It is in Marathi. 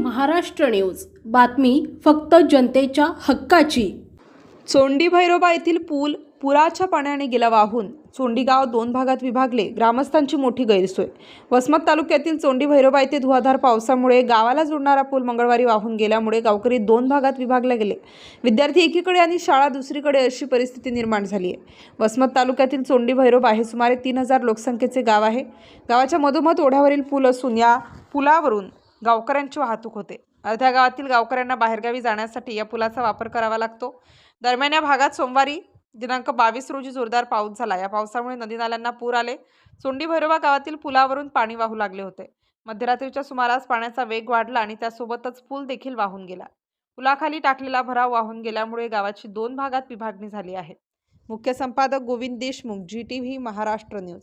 महाराष्ट्र न्यूज. बातमी फक्त जनतेच्या हक्काची. चोंडी भैरोबा येथील पूल पुराच्या पाण्याने गेला वाहून चोंडी गाव दोन भागात विभागले. ग्रामस्थांची मोठी गैरसोय. वसमत तालुक्यातील चोंडी भैरोबा येथे धुवाधार पावसामुळे गावाला जोडणारा पूल मंगळवारी वाहून गेल्यामुळे गावकरी दोन भागात विभागले गेले. विद्यार्थी एकीकडे आणि शाळा दुसरीकडे अशी परिस्थिती निर्माण झाली आहे वसमत तालुक्यातील चोंडी भैरोबा हे सुमारे तीन हजार लोकसंख्येचे गाव आहे. गावाच्या मधोमध ओढ्यावरील पूल असून या पुलावरून गावकऱ्यांची वाहतूक होते. अर्ध्या गावातील गावकऱ्यांना बाहेरगावी जाण्यासाठी या पुलाचा वापर करावा लागतो. दरम्यान या भागात सोमवारी दिनांक बावीस रोजी जोरदार पाऊस झाला. या पावसामुळे नदी नाल्यांना पूर आले. चोंडी भैरोबा गावातील पुलावरून पाणी वाहू लागले होते. मध्यरात्रीच्या सुमारास पाण्याचा वेग वाढला आणि त्यासोबतच पूल देखील वाहून गेला. पुलाखाली टाकलेला भराव वाहून गेल्यामुळे गावाची दोन भागात विभागणी झाली आहे. मुख्य संपादक Govind Deshmukh ji T V Maharashtra news.